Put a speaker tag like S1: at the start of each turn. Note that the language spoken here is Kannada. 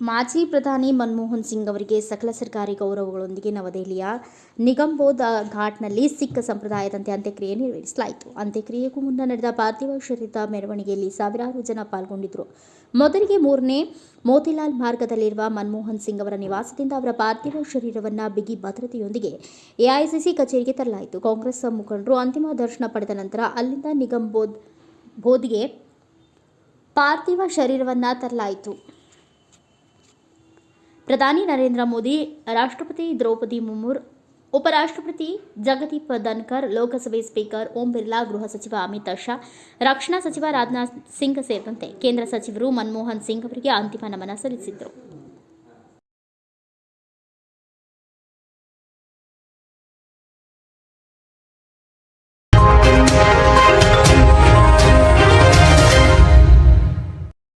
S1: ಮಾಜಿ ಪ್ರಧಾನಿ ಮನಮೋಹನ್ ಸಿಂಗ್ ಅವರಿಗೆ ಸಕಲ ಸರ್ಕಾರಿ ಗೌರವಗಳೊಂದಿಗೆ ನವದೆಹಲಿಯ ನಿಗಂಬೋಧ ಘಾಟ್ನಲ್ಲಿ ಸಿಖ್ ಸಂಪ್ರದಾಯದಂತೆ ಅಂತ್ಯಕ್ರಿಯೆ ನೆರವೇರಿಸಲಾಯಿತು. ಅಂತ್ಯಕ್ರಿಯೆಗೂ ಮುನ್ನ ನಡೆದ ಪಾರ್ಥಿವ ಶರೀರದ ಮೆರವಣಿಗೆಯಲ್ಲಿ ಸಾವಿರಾರು ಜನ ಪಾಲ್ಗೊಂಡಿದ್ದರು. ಮೊದಲಿಗೆ ಮೂರನೇ ಮೋತಿಲಾಲ್ ಮಾರ್ಗದಲ್ಲಿರುವ ಮನಮೋಹನ್ ಸಿಂಗ್ ಅವರ ನಿವಾಸದಿಂದ ಅವರ ಪಾರ್ಥಿವ ಶರೀರವನ್ನು ಬಿಗಿ ಭದ್ರತೆಯೊಂದಿಗೆ ಎಐಸಿಸಿ ಕಚೇರಿಗೆ ತರಲಾಯಿತು. ಕಾಂಗ್ರೆಸ್ ಮುಖಂಡರು ಅಂತಿಮ ದರ್ಶನ ಪಡೆದ ನಂತರ ಅಲ್ಲಿಂದ ನಿಗಂಬೋಧ್ ಬೋಧ್ಗೆ ಪಾರ್ಥಿವ ಶರೀರವನ್ನು ತರಲಾಯಿತು. ಪ್ರಧಾನಿ ನರೇಂದ್ರ ಮೋದಿ, ರಾಷ್ಟ್ರಪತಿ ದ್ರೌಪದಿ ಮುರ್ಮು, ಉಪರಾಷ್ಟ್ರಪತಿ ಜಗದೀಪ್ ಧನ್ಕರ್, ಲೋಕಸಭೆ ಸ್ಪೀಕರ್ ಓಂ ಬಿರ್ಲಾ, ಗೃಹ ಸಚಿವ ಅಮಿತ್ ಶಾ, ರಕ್ಷಣಾ ಸಚಿವ ರಾಜನಾಥ್ ಸಿಂಗ್ ಸೇರಿದಂತೆ ಕೇಂದ್ರ ಸಚಿವರು ಮನಮೋಹನ್ ಸಿಂಗ್ ಅವರಿಗೆ ಅಂತಿಮ ನಮನ ಸಲ್ಲಿಸಿದರು.